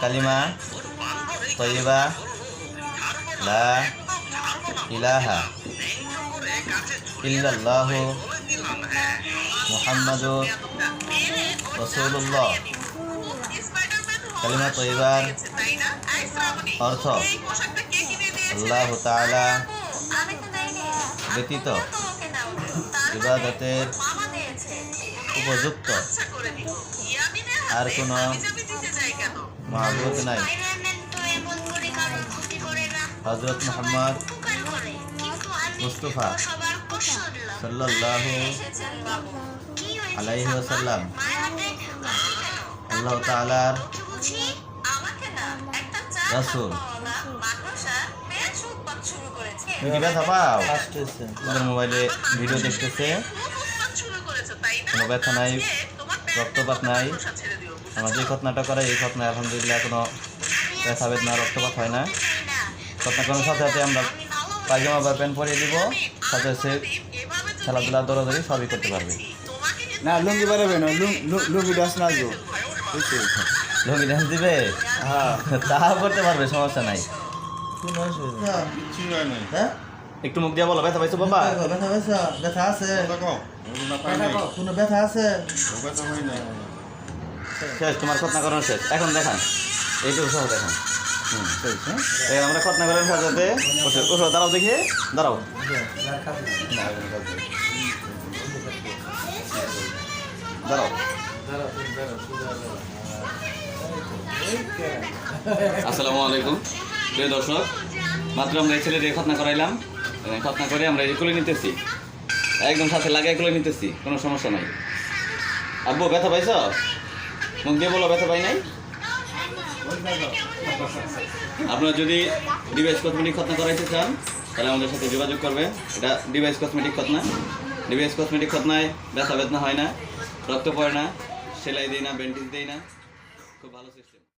কালিমা তৈবা লা ইলাহা ইল্লাল্লাহ মুহাম্মাদুর রসুল্লাহ কালিমা তৈবার অর্থ আল্লাহ তাআলা ব্যতীত ইবাদতের উপযুক্ত। আর কোনো মাহবুদ নাই। হজরত মোহাম্মদ মুস্তফা সাল্লাল্লাহু আলাইহি ওয়াসাল্লাম। আল্লাহ তাআলার রাসূল। তুমি ব্যথা পাও? তোমাদের মোবাইলে ভিডিও দেখতেছে। কোনো ব্যথা নাই, রক্তপাত নাই। আমরা যে ঘটনাটা করে এই ঘটনা আলহামদুলিল্লাহ কোনো ব্যথা বেদনা রক্তপাত হয় না। ঘটনা করার সাথে সাথে আমরা পায়জামা বা প্যান্ট পরিয়ে দিব সাথে সে খেলাধুলা দৌড়াদৌড়ি সবই করতে পারবে। না লুঙ্গি বেরোবে না লুং- লু- লুঙ্গি ডাস নাচবো লুঙ্গি ড্যান্স দিবে? হ্যাঁ। তাও করতে পারবে সমস্যা নাই। হ্যাঁ একটু মুখ দিয়ে বলো ব্যথা পাইছো বাবা ব্যথা পাইছো ব্যথা আছে। কোনো ব্যথা আছে? শেষ, তোমার খতনা করানো শেষ। এখন দেখান। এইটুকু সহ দেখান। হ্যাঁ? আমরা খতনা করার উঠো দাঁড়াও দেখি, দাঁড়াও। দাঁড়াও। আসসালামু আলাইকুম। প্রিয় দর্শক, মাত্র আমরা এই ছেলে দিয়ে খতনা করাইলাম। খতনা করে আমরা কুলে নিতেছি। একদম সাথে লাগাই কুলে নিতেছি, কোনো সমস্যা নাই। আব্বু, ব্যথা পাইছ? মুখ দিয়ে বলো, ব্যথা পাই নাই? আপনারা যদি ডিভাইস কসমেটিক খতনা করাইতে চান, তাহলে আমাদের সাথে যোগাযোগ করবে এটা ডিভাইস কসমেটিক খতনা। ডিভাইস কসমেটিক খতনায় ব্যথা বেদনা হয় না, রক্ত পড়ে না, সেলাই দিই না, ব্যান্ডেজ দিই না। খুব ভালো সিস্টেম